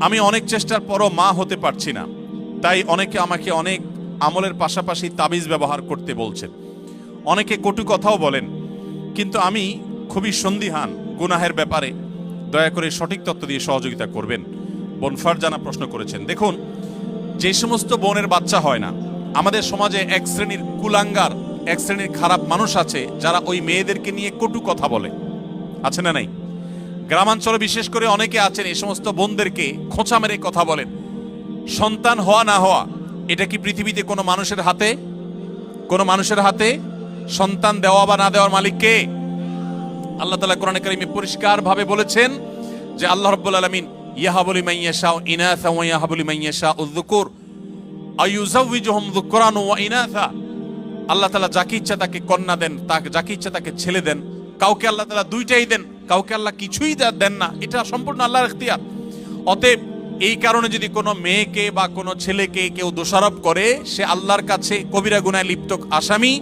আমি অনেক চেষ্টার পরও মা হতে পারছি না। তাই অনেকে আমাকে অনেক আমলের পাশাপাশি তাবিজ ব্যবহার করতে বলছেন। অনেকে কটু কথাও বলেন, কিন্তু আমি খুবই সন্দিহান গুনাহের ব্যাপারে। দয়া করে সঠিক তথ্য দিয়ে সহযোগিতা করবেন। বনফার জানা প্রশ্ন করেছেন, দেখুন, যে সমস্ত বোনের বাচ্চা হয় না, আমাদের সমাজে এক শ্রেণির কুলাঙ্গার, এক শ্রেণির খারাপ মানুষ আছে যারা ওই মেয়েদেরকে নিয়ে কটু কথা বলে। আছে না নাই? গ্রামাঞ্চলে বিশেষ করে অনেকে আছেন, এই সমস্ত বোনদেরকে খোঁচা মেরে কথা বলেন। সন্তান হওয়া না হওয়া, এটা কি পৃথিবীতে কোনো মানুষের হাতে? কোনো মানুষের হাতে সন্তান দেওয়া বা না দেওয়ার মালিককে আল্লাহ তালা কোরআন কারিমে পরিষ্কার ভাবে বলেছেন যে আল্লাহ রব্বুল আলমিন ইয়াহাবুলি মাইয়াশা ইনাথা ওয়া ইয়াহাবুলি মাইয়াশা উদ্দুকুর আইয়ুজাউযুহুম যুকরান ওয়া ইনাথা আল্লাহ তালা যাকে ইচ্ছা তাকে কন্যা দেন, তাকে যাকে ইচ্ছা তাকে ছেলে দেন। কাউকে আল্লাহ তালা দুইটাই দেন। কাউকে আল্লাহ কিছুই দেন না। এটা সম্পূর্ণ আল্লাহর এখতিয়ার অতএব এই কারণে যদি কোনো মেয়েকে বা কোনো ছেলেকে কেউ দোষারোপ করে, সে আল্লাহর কাছে কবিরা গুনায় লিপ্ত আসামি।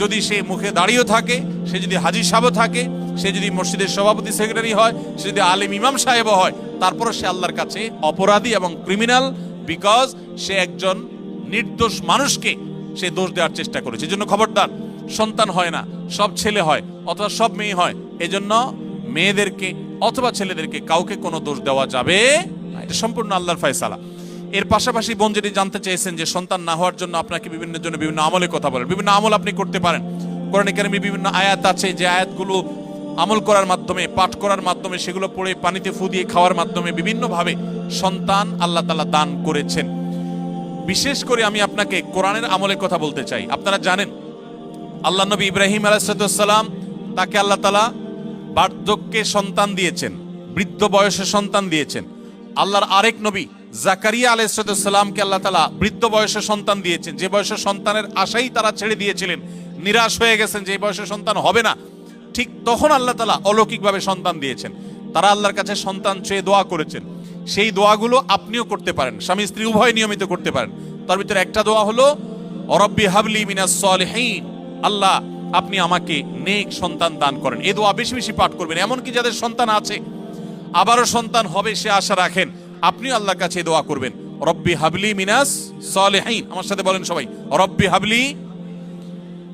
যদি সে মুখে দাঁড়িয়ে থাকে, সে যদি হাজির সাহেবও থাকে, সে যদি মসজিদের সভাপতি সেক্রেটারি হয়, সে যদি আলিম ইমাম সাহেবও হয়, তারপরও সে আল্লাহর কাছে অপরাধী এবং ক্রিমিনাল বিকজ সে একজন নির্দোষ মানুষকে সে দোষ দেওয়ার চেষ্টা করেছে। এজন্য খবরদার, সন্তান হয় না, সব ছেলে হয় অথবা সব মেয়ে হয়। এজন্য মেয়েদেরকে অথবা ছেলেদেরকে কাউকে কোনো দোষ দেওয়া যাবে। এটা সম্পূর্ণ আল্লাহর ফয়সালা। এর পাশাপাশি বোন যেটি জানতে চেয়েছেন যে সন্তান না হওয়ার জন্য আপনাকে বিভিন্ন জন্য বিভিন্ন আমলে কথা বলেন, বিভিন্ন আমল আপনি করতে পারেন। কোরআন কারিমে বিভিন্ন আয়াত আছে যে আয়াতগুলো আমল করার মাধ্যমে, পাঠ করার মাধ্যমে, সেগুলো পড়ে পানিতে ফু দিয়ে খাওয়ার মাধ্যমে বিভিন্নভাবে সন্তান আল্লাহ তালা দান করেছেন। বিশেষ করে আমি আপনাকে কোরআনের আমলের কথা বলতে চাই। আপনারা জানেন, আল্লাহ নবী ইব্রাহিম আলাইসালাম তাকে আল্লাহ তালা বার্ধক্যে সন্তান দিয়েছেন, বৃদ্ধ বয়সে সন্তান দিয়েছেন। আল্লাহর আরেক নবী জাকারিয়া আলাইসালামকে আল্লাহ তালা বৃদ্ধ বয়সে সন্তান দিয়েছেন। যে বয়সে সন্তানের আশাই তারা ছেড়ে দিয়েছিলেন, নিরাশ হয়ে গেছেন যে বয়সে সন্তান হবে না, ঠিক তখন আল্লাহ তালা অলৌকিকভাবে সন্তান দিয়েছেন। তারা আল্লাহর কাছে সন্তান চেয়ে দোয়া করেছেন। সেই দোয়াগুলো আপনিও করতে পারেন, স্বামী স্ত্রী উভয় নিয়মিত করতে পারেন। তার ভিতরে একটা দোয়া হলো অরব্বি হাবলি মিনাস আল্লাহ আপনি আমাকে নেক সন্তান দান করেন। এ দোয়া বেশি বেশি পাঠ করবেন। এমনকি যাদের সন্তান আছে, আবারও সন্তান হবে, সে আশা রাখেন। আপনি আল্লাহর কাছে দোয়া করবেন। রব্বি হাবলি মিনাস সলিহিন। আমার সাথে বলেন সবাই, রব্বি হাবলি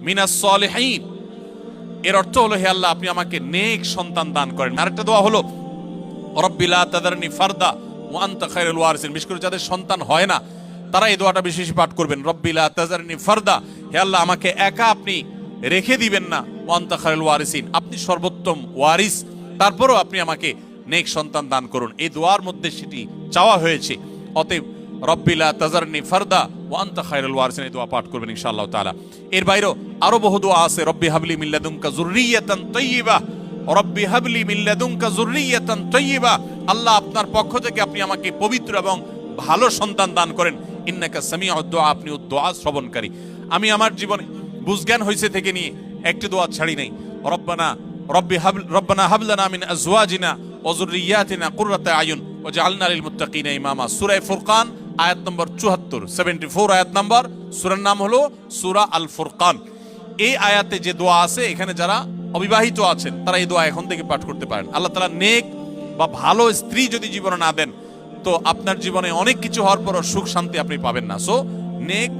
মিনাস সলিহিন। এর অর্থ হলো, হে আল্লাহ, আপনি আমাকে নেক সন্তান দান করেন। আরেকটা দোয়া হলো রব্বিলা তাদারনি ফারদা ও আনতা খায়রুল ওয়ারিসিন। বিশেষ করে যাদের সন্তান হয় না, তারা এই দোয়াটা বেশি বেশি পাঠ করবেন। রব্বিলা তাজারনি ফারদা। হে আল্লাহ, আমাকে একা আপনি রেখে দিবেন না। ও আনতা ওয়ারিসিন, আপনি সর্বোত্তম ওয়ারিস। তারপরও আপনি আমাকে নেক সন্তান দান করুন। এই দোয়ার মধ্যে সেটি চাওয়া হয়েছে। অতএব রব্বিলা তাজারনি ফারদা ও আনতা খায়রুল ওয়ারিসিন, এই দোয়া পাঠ করবেন ইনশাআল্লাহ তাআলা। এর বাইরেও আরও বহু দোয়া আছে, রব্বি হাবলি মিল্লাদুমকা যুররিয়াতান তাইয়্যিবা রব্বি হাবলি মিল্লাদুনকা যুররিয়াতান তাইয়্যিবা আল্লাহ আপনার পক্ষ থেকে আপনি আমাকে পবিত্র এবং ভালো সন্তান দান করেন। ইন্নাকা সামিউদ দুআ আপনি দোয়া শ্রবণকারী। আমি আমার জীবনে বুঝজ্ঞান হইছে থেকে নিয়ে একটি দোয়া ছাড়ি নাই। রব্বানা, রব্বি হাব, রব্বানা হাবলানা মিন আজওয়াজিনা ওয়া যুররিয়াতিনা কুররাতা আয়ুন ওয়াজআলনা লিল মুত্তাকিনা ইমামা। সূরা ফুরকান, আয়াত নম্বর 74 74 আয়াত নম্বর, সূরার নাম হলো সূরা আল ফুরকান। এই আয়াতে যে দোয়া আছে, এখানে যারা অবিবাহিত আছেন, তারা এই দোয়া এখন থেকে পাঠ করতে পারেন। আল্লাহ তালা নেক বা ভালো স্ত্রী যদি জীবনে না দেন, তো আপনার জীবনে অনেক কিছু হওয়ার পরও সুখ শান্তি আপনি পাবেন না। সো নেক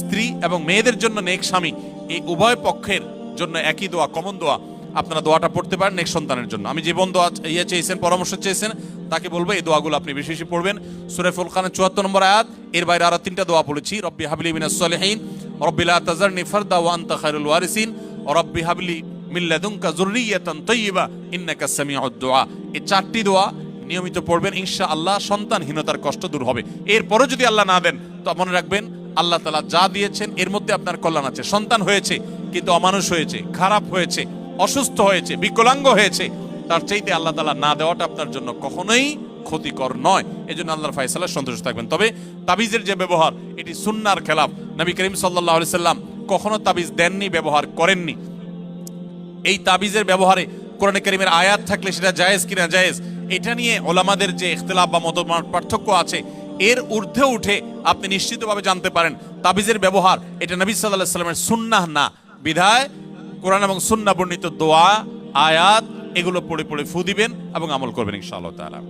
স্ত্রী এবং মেয়েদের জন্য নেক স্বামী, এই উভয় পক্ষের জন্য একই দোয়া কমন দোয়া। আপনারা দোয়াটা পড়তে পারেন নেক সন্তানের জন্য। আমি জীবন দোয়া ইয়ে চেয়েছেন, পরামর্শ চেয়েছেন, তাকে বলব এই দোয়াগুলো আপনি বেশি বেশি পড়বেন। সুরে ফুলকানের চুয়াত্তর নম্বর আয়াত, এর বাইরে আরও তিনটা দোয়া পড়েছি। রব্বি হাবলি মিনাস সলিহিন, রব্বি লা তাজারনি ফারদা ওয়া আনতা খায়রুল ওয়ারিসিন রব্বি হাবলি মিল্লাদুনকা যুররিয়াতান তাইয়্যিবা ইন্নাকা সামিউদ দুআ এই চারটি দোয়া নিয়মিত পড়বেন, ইনশাআল্লাহ সন্তানহীনতার কষ্ট দূর হবে। এরপরও যদি আল্লাহ না দেন, তো মনে রাখবেন আল্লাহ তালা যা দিয়েছেন, এর মধ্যে আপনার কল্যাণ আছে। সন্তান হয়েছে, কিন্তু অমানুষ হয়েছে, খারাপ হয়েছে, অসুস্থ হয়েছে, বিকলাঙ্গ হয়েছে, তার চাইতে আল্লাহ তালা না দেওয়াটা আপনার জন্য কখনোই ক্ষতিকর নয়। এই জন্য আল্লাহর ফাইসালা সন্তুষ্ট থাকবেন। তবে তাবিজের যে ব্যবহার, এটি সুন্নার খেলাফ। নবী করিম সাল্লাহ সাল্লাম কখনো তাবিজ দেননি, ব্যবহার করেননি। এই তাবিজের ব্যবহারে কোরআনে করিমের আয়াত থাকলে সেটা জায়েজ কিনা জায়েজ, এটা নিয়ে ওলামাদের যে ইখতলাফ বা মত পার্থক্য আছে এর ঊর্ধ্বে উঠে আপনি নিশ্চিতভাবে জানতে পারেন তাবিজের ব্যবহার, এটা নবী সাল্লাহ সাল্লামের সুন্নাহ না। বিধায় কোরআন এবং সুন্না বর্ণিত দোয়া, আয়াত, এগুলো পড়ে পড়ে ফু দিবেন এবং আমল করবেন ইনশাআল্লাহ তাআলা।